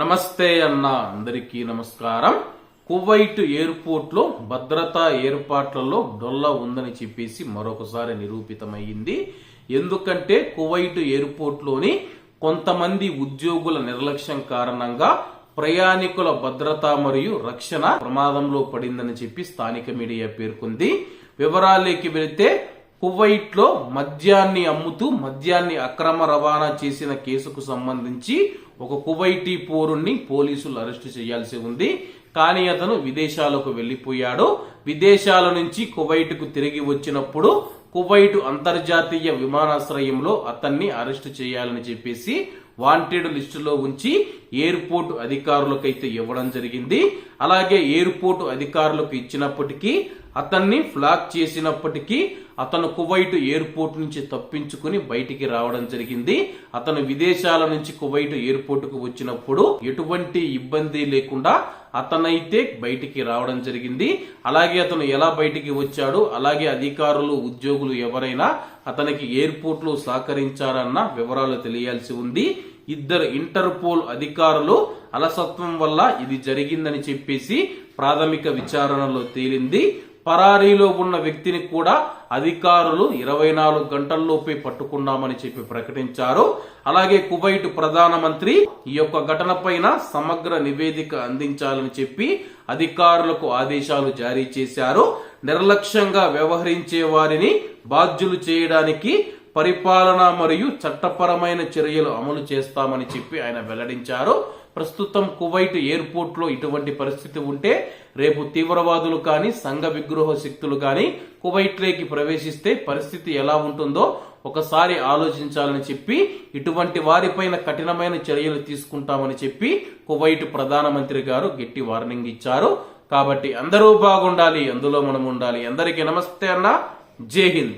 నమస్తే అన్న అందరికీ నమస్కారం. కువైట్ ఎయిర్పోర్ట్లో భద్రతా ఏర్పాట్లలో డొల్ల ఉందని చెప్పేసి మరొకసారి నిరూపితమైంది ఎందుకంటే కువైట్ ఎయిర్పోర్ట్లోని కొంతమంది ఉద్యోగుల నిర్లక్ష్యం కారణంగా ప్రయాణికుల భద్రత మరియు రక్షణ ప్రమాదంలో పడిందని చెప్పి స్థానిక మీడియా పేర్కొంది. వివరాలేకి వెళితే కువైట్లో మద్యాన్ని అమ్ముతూ మద్యాన్ని అక్రమ రవాణా చేసిన కేసుకు సంబంధించి ఒక కువైటీ పౌరుణ్ణి పోలీసులు అరెస్టు చేయాల్సి ఉంది. కానీ అతను విదేశాలకు వెళ్ళిపోయాడు విదేశాల నుంచి కువైట్కు తిరిగి వచ్చినప్పుడు కువైట్ అంతర్జాతీయ విమానాశ్రయంలో అతన్ని అరెస్టు చేయాలని చెప్పేసి వాంటెడ్ లిస్టులో ఉంచి ఎయిర్పోర్ట్ అధికారులకైతే ఇవ్వడం జరిగింది. అలాగే ఎయిర్పోర్ట్ అధికారులకు ఇచ్చినప్పటికీ అతన్ని ఫ్లాగ్ చేసినప్పటికీ అతను కువైట్ ఎయిర్పోర్ట్ నుంచి తప్పించుకుని బయటికి రావడం జరిగింది. అతను విదేశాల నుంచి కువైట్ ఎయిర్పోర్ట్కు వచ్చినప్పుడు ఎటువంటి ఇబ్బంది లేకుండా అతనైతే బయటికి రావడం జరిగింది. అలాగే అతను ఎలా బయటికి వచ్చాడు అలాగే అధికారులు ఉద్యోగులు ఎవరైనా అతనికి ఎయిర్పోర్ట్లో సహకరించారన్న వివరాలు తెలియాల్సి ఉంది. ఇద్దరు ఇంటర్పోల్ అధికారులు అలసత్వం వల్ల ఇది జరిగిందని చెప్పేసి ప్రాథమిక విచారణలో తేలింది. పరారీలో ఉన్న వ్యక్తిని కూడా అధికారులు ఇరవై నాలుగు గంటల్లోపే పట్టుకున్నామని చెప్పి ప్రకటించారు. అలాగే కువైట్ ప్రధానమంత్రి ఈ యొక్క ఘటన పైన సమగ్ర నివేదిక అందించాలని చెప్పి అధికారులకు ఆదేశాలు జారీ చేశారు. నిర్లక్ష్యంగా వ్యవహరించే వారిని బాధ్యులు చేయడానికి పరిపాలన మరియు చట్టపరమైన చర్యలు అమలు చేస్తామని చెప్పి ఆయన వెల్లడించారు. ప్రస్తుతం కువైట్ ఎయిర్పోర్ట్లో ఇటువంటి పరిస్థితి ఉంటే రేపు తీవ్రవాదులు కానీ సంఘ విగ్రహ శక్తులు కానీ కువైట్లోకి ప్రవేశిస్తే పరిస్థితి ఎలా ఉంటుందో ఒకసారి ఆలోచించాలని చెప్పి ఇటువంటి వారిపైన కఠినమైన చర్యలు తీసుకుంటామని చెప్పి కువైట్ ప్రధానమంత్రి గారు గట్టి వార్నింగ్ ఇచ్చారు. కాబట్టి అందరూ బాగుండాలి అందులో మనం ఉండాలి. అందరికీ నమస్తే అన్న. జై హింద్.